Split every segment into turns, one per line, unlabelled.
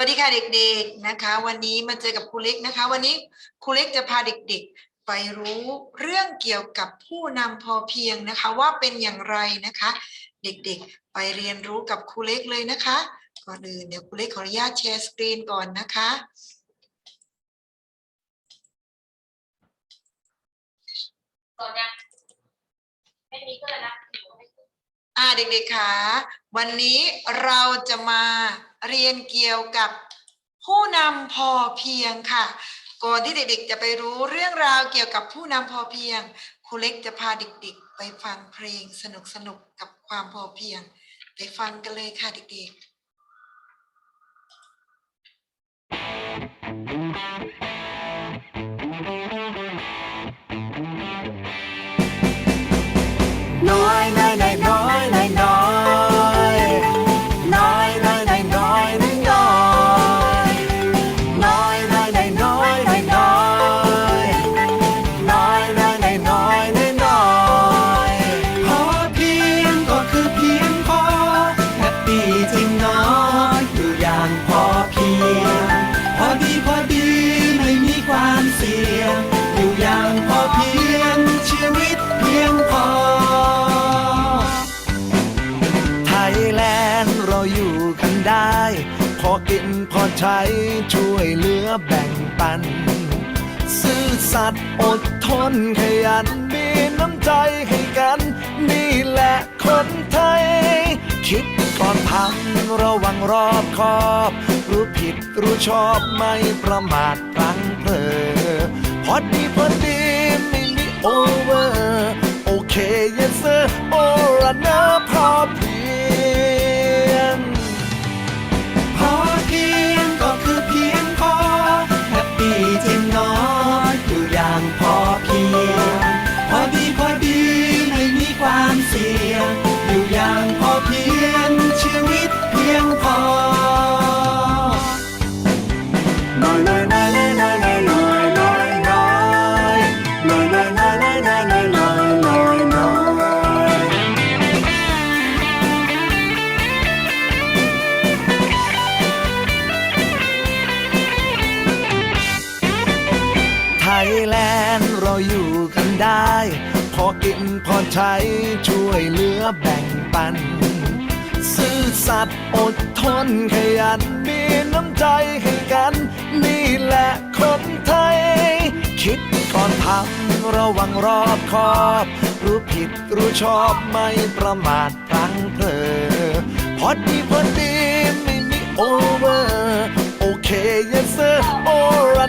วัสดีค่ะเด็กๆนะคะ วันนี้มาเจอกับครูเล็กนะคะ วันนี้ครูเล็กจะพาเด็กๆ ไปรู้เรื่องเกี่ยวกับผู้นำพอเพียงนะคะ ว่าเป็นอย่างไรนะคะ เด็กๆไปเรียนรู้กับครูเล็กเลยนะคะก่อนอื่นเดี๋ยวครูเล็กขออนุญาตแชร์สกรีนก่อนนะคะ
ตอนเนี้ยไม่มีก็เลยนะ
อ่าเด็กๆคะวันนี้เราจะมา เรียนเกี่ยวกับผู้นำพอเพียงค่ะ ก่อนที่เด็กๆจะไปรู้เรื่องราวเกี่ยวกับผู้นำพอเพียงครูเล็กจะพาเด็กๆ ไปฟังเพลงสนุกๆกับความพอเพียง ไปฟังกันเลยค่ะเด็กๆ
เสียงอยู่อย่างพอเพียงชีวิตเพียงพอ ไทยแลนด์เราอยู่กันได้ พอกินพอใช้ช่วยเหลือแบ่งปัน ซื่อสัตย์อดทนขยันมีน้ำใจให้กัน นี่แหละคนไทย คิดก่อนทำระวังรอบคอบ รู้ผิดรู้ชอบไม่ประมาทพลั้ง พอดีพอดีไม่มีโอเวอร์โอเค yes sir โอระนะพอม แบ่งปัน ซื่อสัตย์อดทนขยันมีน้ำใจให้กัน นี่แหละคนไทย คิดก่อนทำระวังรอบคอบ รู้ผิดรู้ชอบไม่ประมาทพลั้งเผลอพอดีพอดีไม่มีโอเวอร์ โอเค yes sir โอระ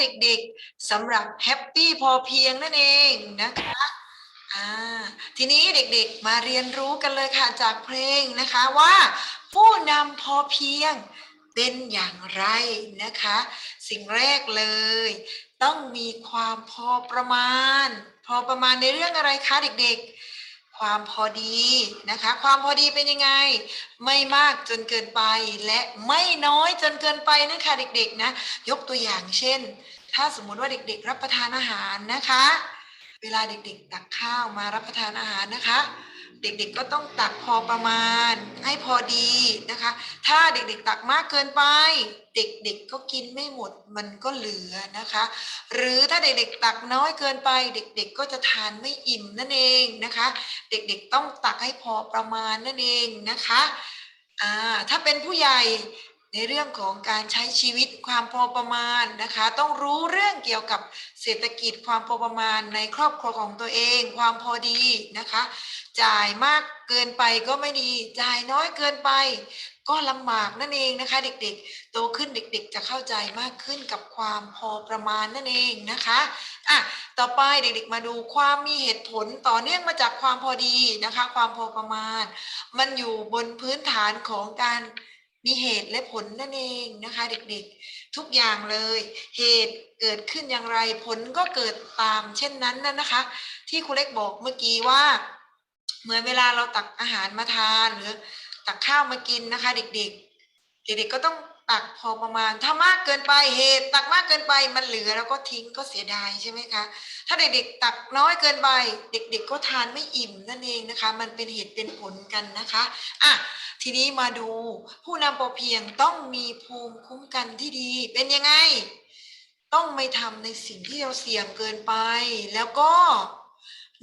เด็ก
ๆสำหรับแฮปปี้พอเพียงนั่นเองนะคะอ่าทีนี้เด็กๆมาเรียนรู้กันเลยค่ะจากเพลงนะคะว่า ผู้นำพอเพียงเป็นอย่างไรนะคะ สิ่งแรกเลย ต้องมีความพอประมาณ พอประมาณในเรื่องอะไรคะเด็กๆ ความพอดีนะคะ ความพอดีเป็นยังไง ไม่มากจนเกินไปและไม่น้อยจนเกินไปนะคะเด็กๆนะ ยกตัวอย่างเช่น ถ้าสมมุติว่าเด็ก ๆ รับประทานอาหารนะคะ เวลาเด็ก ๆ ตักข้าวมารับประทานอาหารนะคะ เด็กๆก็ต้องตักพอประมาณให้พอดีนะคะ ถ้าเด็กๆตักมากเกินไป เด็กๆก็กินไม่หมดมันก็เหลือนะคะ หรือถ้าเด็กๆตักน้อยเกินไป เด็กๆก็จะทานไม่อิ่มนั่นเองนะคะ เด็กๆต้องตักให้พอประมาณนั่นเองนะคะอ่าถ้าเป็นผู้ใหญ่ในเรื่องของการใช้ชีวิตความพอประมาณนะคะ ต้องรู้เรื่องเกี่ยวกับเศรษฐกิจความพอประมาณในครอบครัวของตัวเอง ความพอดีนะคะ จ่ายมากเกินไปก็ไม่ดี จ่ายน้อยเกินไป ก็ลำบากนั่นเองนะคะ เด็กๆ โตขึ้นเด็กๆ จะเข้าใจมากขึ้นกับความพอประมาณนั่นเองนะคะอะต่อไปเด็กๆมาดูความมีเหตุผลต่อเนื่องมาจากความพอดีนะคะ ความพอประมาณ มันอยู่บนพื้นฐานของการมีเหตุและผลนั่นเองนะคะ เด็กๆทุกอย่างเลย เหตุเกิดขึ้นอย่างไรผลก็เกิดตามเช่นนั้นนั่นนะคะ ที่ครูเล็กบอกเมื่อกี้ว่า เหมือนเวลาเราตักอาหารมาทานหรือตักข้าวมากินนะคะ เด็กๆ เด็กๆก็ต้องตักพอประมาณ ถ้ามากเกินไปเหตุ ตักมากเกินไปมันเหลือแล้วก็ทิ้งก็เสียดายใช่ไหมคะ ถ้าเด็กๆ ตักน้อยเกินไป เด็ก ๆ ก็ทานไม่อิ่มนั่นเองนะคะ มันเป็นเหตุเป็นผลกันนะคะอะทีนี้มาดูผู้นำพอเพียงต้องมีภูมิคุ้มกันที่ดี เป็นยังไง ต้องไม่ทำในสิ่งที่เราเสี่ยงเกินไป แล้วก็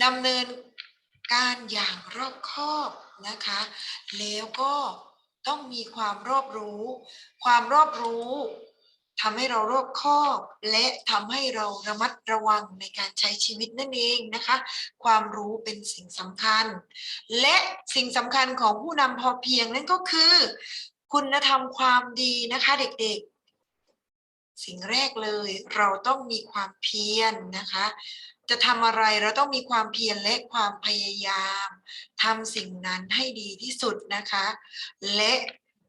ดำเนิน การอย่างรอบคอบนะคะ แล้วก็ต้องมีความรอบรู้ ความรอบรู้ทำให้เรารอบคอบ และทำให้เราระมัดระวังในการใช้ชีวิตนั่นเองนะคะ ความรู้เป็นสิ่งสำคัญ และสิ่งสำคัญของผู้นำพอเพียงนั่นก็คือ คุณธรรมความดีนะคะเด็กๆ สิ่งแรกเลยเราต้องมีความเพียรนะคะ จะทำอะไรเราต้องมีความเพียรและความพยายามทำสิ่งนั้นให้ดีที่สุดนะคะ และ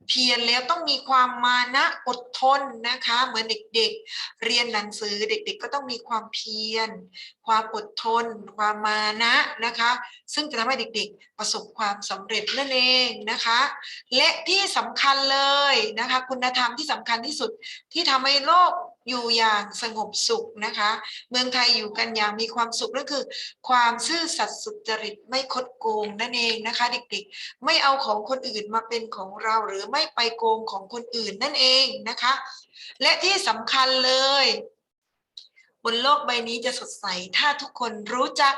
เพียรแล้วต้องมีความมานะอดทนนะคะ เหมือนเด็กๆ เรียนหนังสือเด็กๆ ก็ต้องมีความเพียร ความอดทน ความมานะนะคะ ซึ่งจะทำให้เด็กๆ ประสบความสำเร็จนั่นเองนะคะ และที่สำคัญเลยนะคะ คุณธรรมที่สำคัญที่สุดที่ทำให้โลก อยู่อย่างสงบสุขนะคะ เมืองไทยอยู่กันอย่างมีความสุขนั่นคือ ความซื่อสัตย์สุจริตไม่คดโกงนั่นเองนะคะ เด็กๆ ไม่เอาของคนอื่นมาเป็นของเราหรือไม่ไปโกงของคนอื่นนั่นเองนะคะ และที่สำคัญเลย บนโลกใบนี้จะสดใสถ้าทุกคนรู้จัก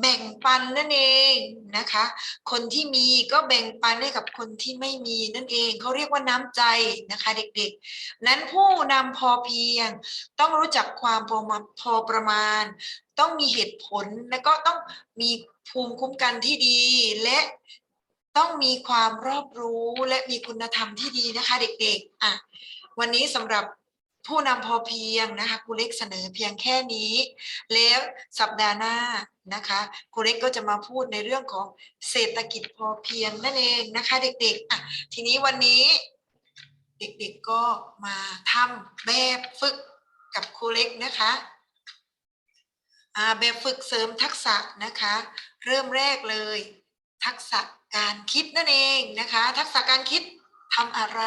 แบ่งปันนั่นเองนะคะ คนที่มีก็แบ่งปันให้กับคนที่ไม่มีนั่นเองเขาเรียกว่าน้ำใจนะคะ เด็กๆ นั้นผู้นำพอเพียง ต้องรู้จักความพอพอประมาณ ต้องมีเหตุผลและก็ต้องมีภูมิคุ้มกันที่ดีและต้องมีความรอบรู้และมีคุณธรรมที่ดีนะคะ เด็กๆอะวันนี้สำหรับ ผู้นำพอเพียงนะคะครูเล็กเสนอเพียงแค่นี้ แล้วสัปดาห์หน้านะคะครูเล็กก็จะมาพูดในเรื่องของเศรษฐกิจพอเพียงนั่นเองนะคะเด็กๆอะทีนี้วันนี้เด็กๆก็มาทำแบบฝึกกับครูเล็กนะคะแบบฝึกเสริมทักษะนะคะ เริ่มแรกเลย ทักษะการคิดนั่นเองนะคะ ทักษะการคิดทำอะไร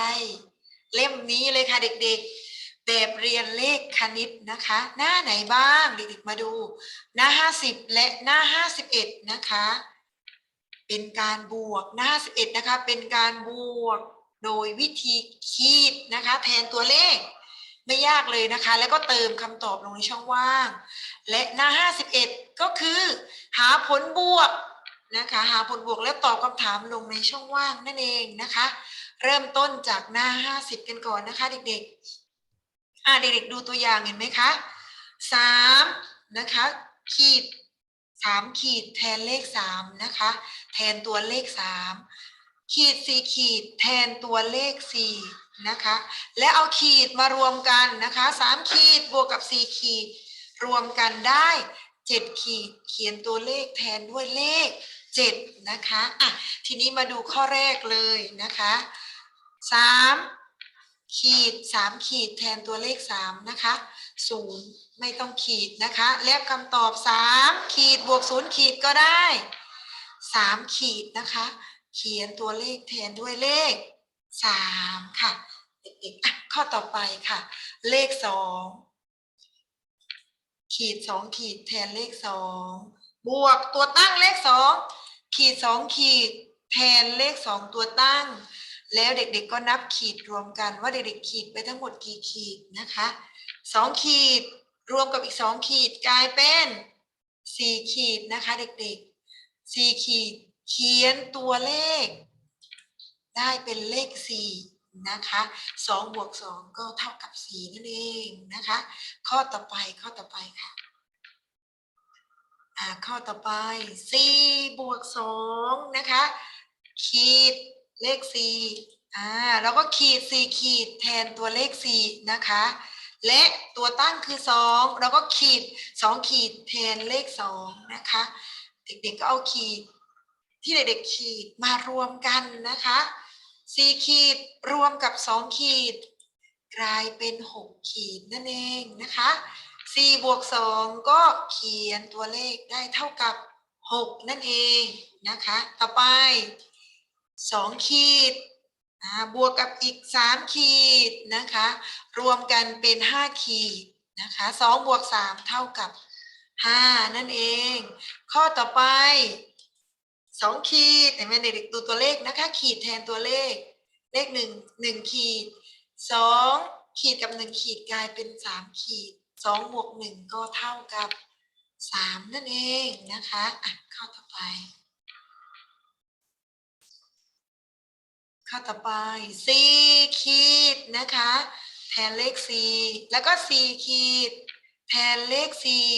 เล่มนี้เลยค่ะเด็กๆ แบบเรียนเลขคณิตนะคะ หน้าไหนบ้างเด็กๆมาดู หน้า 50 และหน้า 51 นะคะ เป็นการบวกหน้า11นะคะ เป็นการบวกโดยวิธีคีดนะคะ แทนตัวเลขไม่ยากเลยนะคะ แล้วก็เติมคำตอบลงในช่องว่าง และหน้า 51 ก็คือ หาผลบวกนะคะ หาผลบวกแล้วตอบคำถามลงในช่องว่างนั่นเองนะคะ เริ่มต้นจากหน้า 50 กันก่อนนะคะ เด็กๆ อ่าเด็กๆดูตัวอย่างเห็นไหมคะสามนะคะขีดสามขีดแทนเลขสามนะคะ แทนตัวเลขสามขีดสี่ขีดแทนตัวเลขสี่นะคะ และเอาขีดมารวมกันนะคะสามขีดบวกกับสี่ขีด รวมกันได้เจ็ดขีดเขียนตัวเลขแทนด้วยเลขเจ็ดนะคะอะทีนี้มาดูข้อแรกเลยนะคะสาม ขีดสามขีดแทนตัวเลขสามนะคะศูนย์ไม่ต้องขีดนะคะ และคำตอบสามขีดบวกศูนย์ขีดก็ได้สามขีดนะคะ เขียนตัวเลขแทนด้วยเลขสามค่ะเด็กๆอะข้อต่อไปค่ะ เลขสองขีดสองขีดแทนเลขสองบวกตัวตั้งเลขสองขีดสองขีดแทนเลขสองตัวตั้ง แล้วเด็กๆก็นับขีดรวมกันว่าเด็กๆขีดไปทั้งหมดกี่ขีดนะคะสองขีดรวมกับอีกสองขีดกลายเป็นสี่ขีดนะคะ เด็กๆสี่ขีดเขียนตัวเลข ได้เป็นเลขสี่นะคะสองบวกสองก็เท่ากับสี่นั่นเองนะคะ ข้อต่อไปข้อต่อไปค่ะอ่าข้อต่อไปสี่บวกสองนะคะขีด เลขสี่อ่าเราก็ขีดสี่ขีดแทนตัวเลขสี่นะคะ และตัวตั้งคือสองเราก็ขีดสองขีดแทนเลขสองนะคะ เด็กๆก็เอาขีดที่เด็กๆขีดมารวมกันนะคะสี่ขีดรวมกับสองขีด กลายเป็นหกขีดนั่นเองนะคะสี่บวกสองก็เขียนตัวเลขได้เท่ากับหกนั่นเองนะคะ ต่อไป สองขีดบวกกับอีกสามขีดนะคะ รวมกันเป็นห้าขีดนะคะสองบวกสามเท่ากับห้านั่นเอง ข้อต่อไปสองขีดแต่ไม่เด็กๆดูตัวเลขนะคะ ขีดแทนตัวเลข เลขหนึ่งหนึ่งขีดสองขีดกับหนึ่งขีดกลายเป็นสามขีดสองบวกหนึ่งก็เท่ากับสามนั่นเองนะคะอะข้อต่อไป ข้อต่อไปสี่ขีดนะคะ แทนเลขสี่แล้วก็สี่ขีด แทนเลขสี่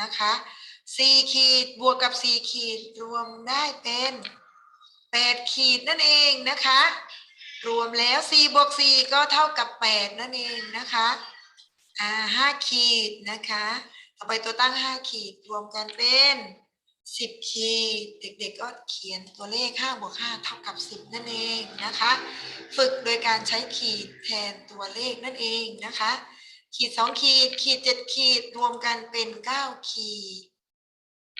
นะคะสี่ขีดบวกกับสี่ขีดรวมได้เป็นแปดขีดนั่นเองนะคะ รวมแล้วสี่บวกสี่ก็เท่ากับแปดนั่นเองนะคะอ่าห้าขีดนะคะ ต่อไปตัวตั้งห้าขีดรวมกันเป็น สิบขีดเด็กๆก็เขียนตัวเลขห้าบวกห้าเท่ากับสิบนั่นเองนะคะ ฝึกโดยการใช้ขีดแทนตัวเลขนั่นเองนะคะ ขีดสองขีดขีดเจ็ดขีดรวมกันเป็นเก้าขีด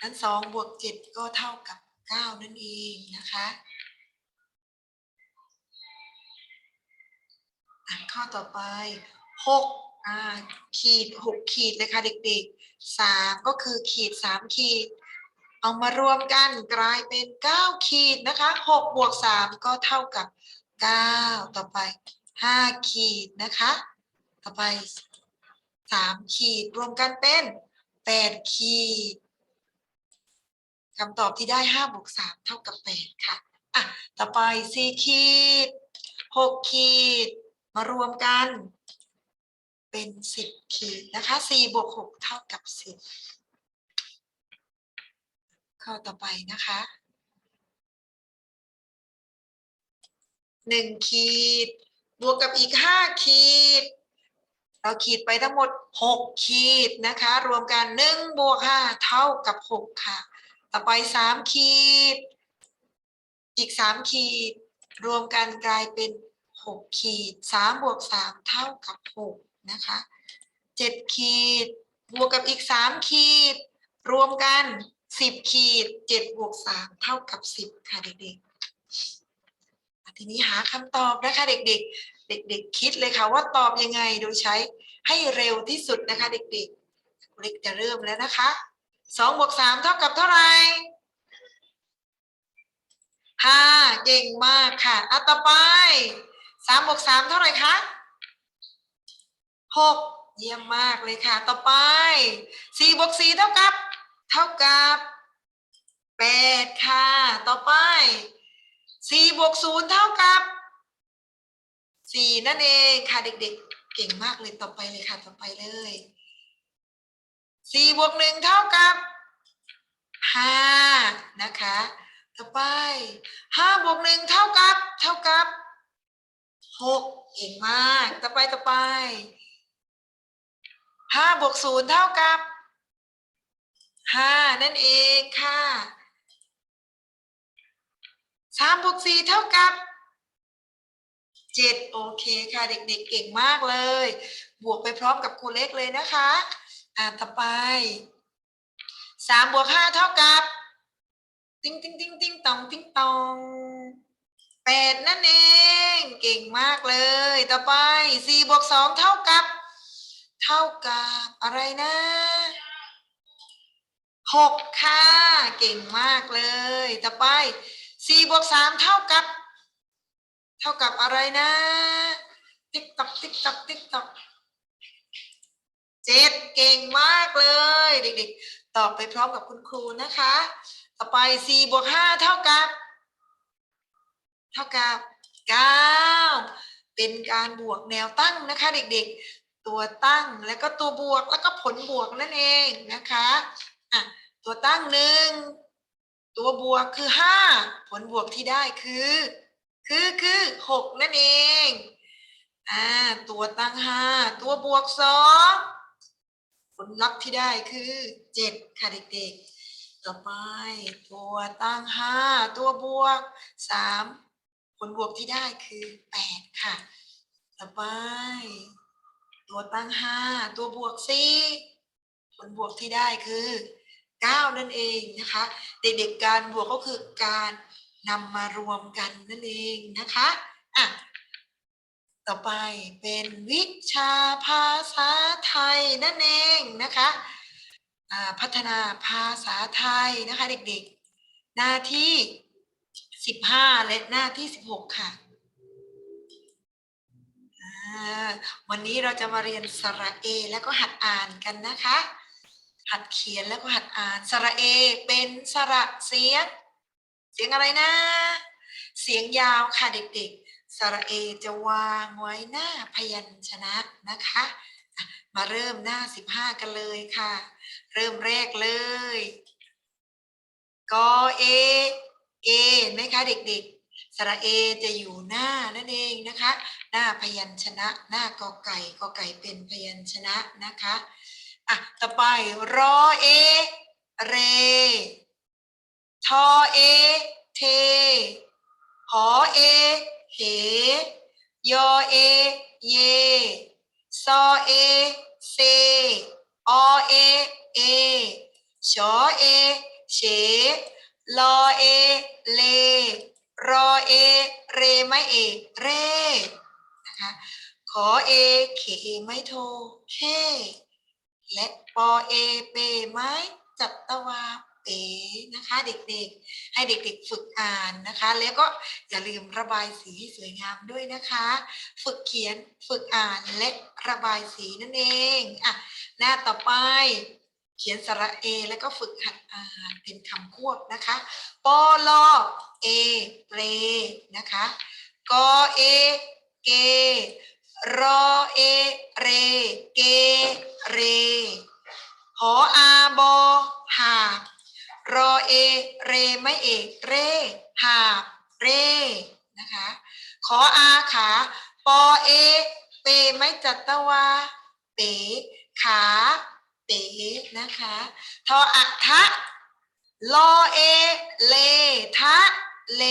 นั้นสองบวกเจ็ดก็เท่ากับเก้านั่นเองนะคะอะข้อต่อไปหกขีดหกขีดเลยค่ะเด็กๆสามก็คือขีดสามขีด เอามารวมกันกลายเป็นเก้าขีดนะคะหกบวกสามก็เท่ากับเก้าต่อไปห้าขีดนะคะ ต่อไปสามขีดรวมกันเป็นแปดขีดคำตอบที่ได้ห้าบวกสามเท่ากับแปดค่ะอะต่อไปสี่ขีดหกขีด มารวมกัน เป็นสิบขีดนะคะสี่บวกหกเท่ากับสิบ ข้อต่อไปนะคะหนึ่งขีด บวกกับอีกห้าขีด เราขีดไปทั้งหมดหกขีดนะคะ รวมกันหนึ่งบวกห้าเท่ากับหกค่ะ ต่อไปสามขีด อีกสามขีด รวมกันกลายเป็นหกขีดสามบวกสามเท่ากับหกนะคะเจ็ดขีด บวกกับอีกสามขีด รวมกัน สิบขีดเจ็ดบวกสามเท่ากับสิบค่ะเด็กๆ ทีนี้หาคำตอบนะคะเด็กๆ เด็กๆ คิดเลยค่ะว่าตอบยังไงโดยใช้ให้เร็วที่สุดนะคะ เด็กๆเล็กจะเริ่มแล้วนะคะสองบวกสามเท่ากับเท่าไหร่ห้าเก่งมากค่ะอะต่อไปสามบวกสามเท่าไหร่คะหกเยี่ยมมากเลยค่ะ ต่อไปสี่บวกสี่เท่ากับ เท่ากับแปดค่ะ ต่อไปสี่บวกศูนย์เท่ากับสี่นั่นเองค่ะเด็กๆ เก่งมากเลยต่อไปเลยค่ะต่อไปเลยสี่บวกหนึ่งเท่ากับห้านะคะ ต่อไปห้าบวกหนึ่งเท่ากับ เท่ากับหกเก่งมาก ต่อไปต่อไปห้าบวกศูนย์เท่ากับ ห้านั่นเองค่ะสามบวกสี่เท่ากับเจ็ดโอเคค่ะเด็กๆเก่งมากเลย บวกไปพร้อมกับครูเล็กเลยนะคะ อ่านต่อไปสามบวกห้าเท่ากับ ติ้งติ้งติ้งติ้งตองติ้งตองแปดนั่นเอง เก่งมากเลย ต่อไปสี่บวกสองเท่ากับ เท่ากับอะไรนะ หกค่ะ เก่งมากเลย ต่อไปสี่บวกสามเท่ากับ เท่ากับอะไรนะ ติ๊กตอกติ๊กตอกติ๊กตอกเจ็ดเก่งมากเลย เด็กๆ ตอบไปพร้อมกับคุณครูนะคะ ต่อไปสี่บวกห้าเท่ากับ เท่ากับเก้าเป็นการบวกแนวตั้งนะคะ เด็กๆ ตัวตั้งแล้วก็ตัวบวกแล้วก็ผลบวกนั่นเองนะคะอะ ตัวตั้งหนึ่งตัวบวกคือห้าผลบวกที่ได้คือ คือคือหกนั่นเองอ่าตัวตั้งห้าตัวบวกสองผลลัพธ์ที่ได้คือเจ็ดค่ะเด็กๆ ต่อไป ตัวตั้งห้าตัวบวกสามผลบวกที่ได้คือแปดค่ะ ต่อไป ตัวตั้งห้าตัวบวกสี่ผลบวกที่ได้คือ เก้านั่นเองนะคะ เด็กๆการบวกก็คือการนำมารวมกันนั่นเองนะคะอะต่อไปเป็นวิชาภาษาไทยนั่นเองนะคะอ่าพัฒนาภาษาไทยนะคะเด็กๆ หน้าที่ 15 และหน้าที่ 16 ค่ะอ่าวันนี้เราจะมาเรียนสระเอ แล้วก็หัดอ่านกันนะคะ หัดเขียนแล้วก็หัดอ่านสระเอ เป็นสระเสียง เสียงอะไรนะ เสียงยาวค่ะเด็กๆ สระเอจะวางไว้หน้าพยัญชนะนะคะ มาเริ่มหน้า 15 กันเลยค่ะ เริ่มแรกเลยกอเอเอไหมคะเด็กๆ สระเอจะอยู่หน้านั่นเองนะคะ หน้าพยัญชนะ หน้ากอไก่กอไก่เป็นพยัญชนะนะคะ อะต่อไปรอเอ เร ทอเอ เท หอเอ เหยอเอ เย ซอเอ เซ อเอ เอ ชอเอ เฉลอเอ เล รอเอ เรไม่เอ เร นะคะ ขอเอ เขไม่โท เค และปอเอเปไม้จัตวาเป๋นะคะเด็กๆ ให้เด็กๆ ฝึกอ่านนะคะ แล้วก็อย่าลืมระบายสีให้สวยงามด้วยนะคะ ฝึกเขียนฝึกอ่านและระบายสีนั่นเองอะหน้าต่อไปเขียนสระเอแล้วก็ฝึกหัดอ่านเป็นคำควบนะคะปอลอเอเปรนะคะกอเอเก รอเอเร เกเร หออาบอหาบรอเอเรไม่เอกเรหาบเรนะคะขออาขาปอเอเปไม่จัตวาเปขาเป๋นะคะทออะทะลอเอ เลทะเล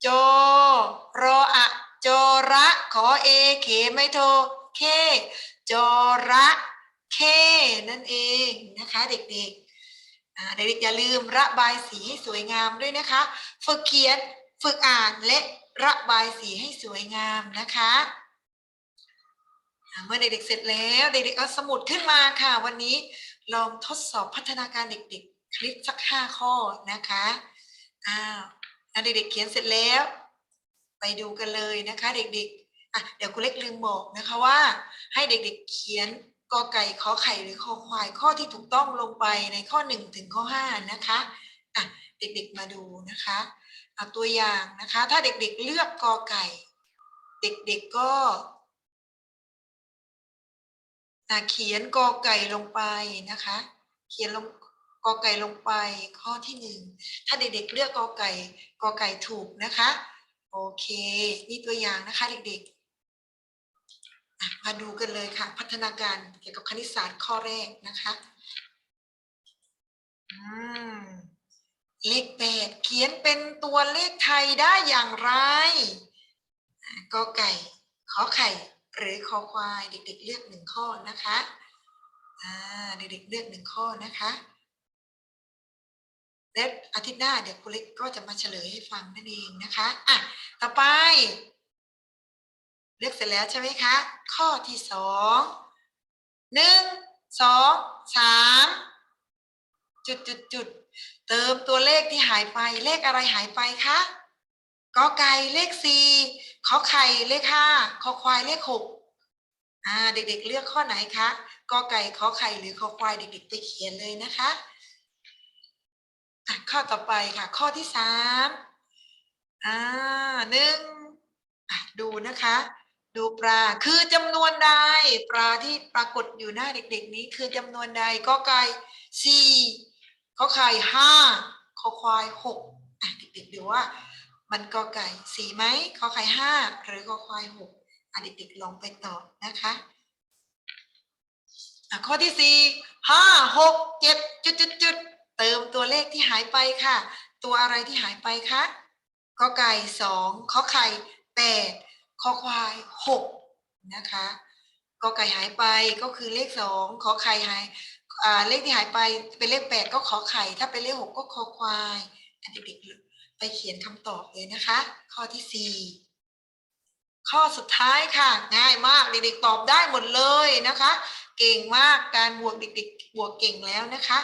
โจรออะ โจระขอเอเขไม่โทเคโจระเคนั่นเองนะคะเด็กๆเด็กๆอย่าลืมระบายสีให้สวยงามด้วยนะคะ ฝึกเขียนฝึกอ่านและระบายสีให้สวยงามนะคะเมื่อเด็กๆเสร็จแล้วเด็กๆเอาสมุดขึ้นมาค่ะ วันนี้ลองทดสอบพัฒนาการเด็ก ๆ คลิปสักห้าข้อนะคะอ้าวเด็กๆเขียนเสร็จแล้ว ไปดูกันเลยนะคะเด็กๆอะเดี๋ยวคุณเล็กลืมบอกนะคะว่า ให้เด็กๆเขียนกอไก่ขอไข่หรือคอควายข้อที่ถูกต้องลงไปในข้อหนึ่งถึงข้อห้านะคะอะเด็กๆมาดูนะคะเอะตัวอย่างนะคะ ถ้าเด็กๆเลือกกอไก่ เด็กๆก็เขียนกอไก่ลงไปนะคะ เขียนลงกอไก่ลงไปข้อที่หนึ่งถ้าเด็กๆเลือกกอไก่กอไก่ถูกนะคะ โอเค นี่ตัวอย่างนะคะ เด็กๆ มาดูกันเลยค่ะ พัฒนาการเกี่ยวกับคณิตศาสตร์ข้อแรกนะคะเลขแปดเขียนเป็นตัวเลขไทยได้อย่างไรกอไก่ ขอไข่ หรือคอควาย เด็กๆ เลือกหนึ่งข้อนะคะ เด็กๆ เลือกหนึ่งข้อนะคะ และอาทิตย์หน้าเดี๋ยวครูเล็กก็จะมาเฉลยให้ฟังนั่นเองนะคะอะต่อไป เลือกเสร็จแล้วใช่ไหมคะ ข้อที่สองหนึ่งสองสามจุดจุดจุดเติมตัวเลขที่หายไปเลขอะไรหายไปคะกอไก่เลขสี่ขอไข่เลขห้าขอควายเลขหกอ่าเด็กๆเลือกข้อไหนคะกอไก่ขอไข่หรือขอควายเด็กๆไปเขียนเลยนะคะ อะข้อต่อไปค่ะ ข้อที่สามอ่าหนึ่งดูนะคะ ดูปลาคือจำนวนใดปลาที่ปรากฏอยู่หน้าเด็ก ๆ นี้คือจำนวนใดก็ไก่สี่ข้อไข่ห้าข้อควายหกอะเด็กๆดูว่า มันกอไก่สี่ไหมข้อไข่ห้าหรือข้อควายหกอะเด็กๆลองไปตอบนะคะอะข้อที่สี่ห้าหกเจ็ดจุดจุดจุด เติมตัวเลขที่หายไปค่ะ ตัวอะไรที่หายไปคะกอไก่สองขอไข่แปดขอควายหกนะคะกอไก่หายไปก็คือเลขสองขอไข่หายเลขที่หายไปเป็นเลขแปดก็ขอไข่ ถ้าเป็นเลขหกก็คอควายอะเด็กๆไปเขียนคำตอบเลยนะคะ ข้อที่4 ข้อสุดท้ายค่ะ ง่ายมากเด็กๆตอบได้หมดเลยนะคะ เก่งมากการบวกเด็กๆบวกเก่งแล้วนะคะ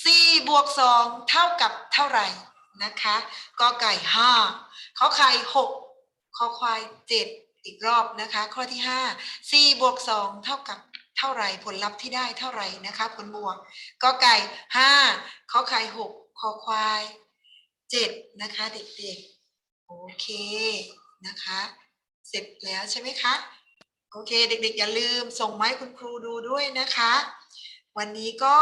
4บวก2เท่ากับเท่าไหร่นะคะกอไก่5ขอไข่6ขอควาย7อีกรอบนะคะ ข้อที่ 5 4บวก2เท่ากับเท่าไหร่ผลลัพธ์ที่ได้เท่าไหร่นะคะ ผลบวกกอไก่5ขอไข่6ขอควายเจ็ดนะคะ เด็กๆ โอเคนะคะ เสร็จแล้วใช่ไหมคะ โอเค เด็กๆ อย่าลืมส่งไม้คุณครูดูด้วยนะคะ วันนี้ก็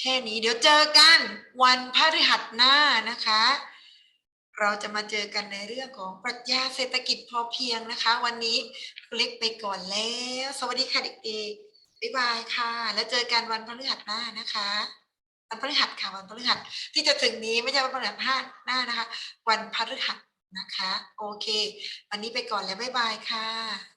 แค่นี้เดี๋ยวเจอกันวันพฤหัสหน้านะคะ เราจะมาเจอกันในเรื่องของปรัชญาเศรษฐกิจพอเพียงนะคะ วันนี้ครูเล็กไปก่อนแล้ว สวัสดีค่ะเด็กๆบ๊ายบายค่ะ แล้วเจอกันวันพฤหัสหน้านะคะวันพฤหัสค่ะวันพฤหัสที่จะถึงนี้ไม่ใช่วันพฤหัสหน้านะคะ วันพฤหัส นะคะ โอเค วันนี้ไปก่อนแล้ว บ๊ายบายค่ะ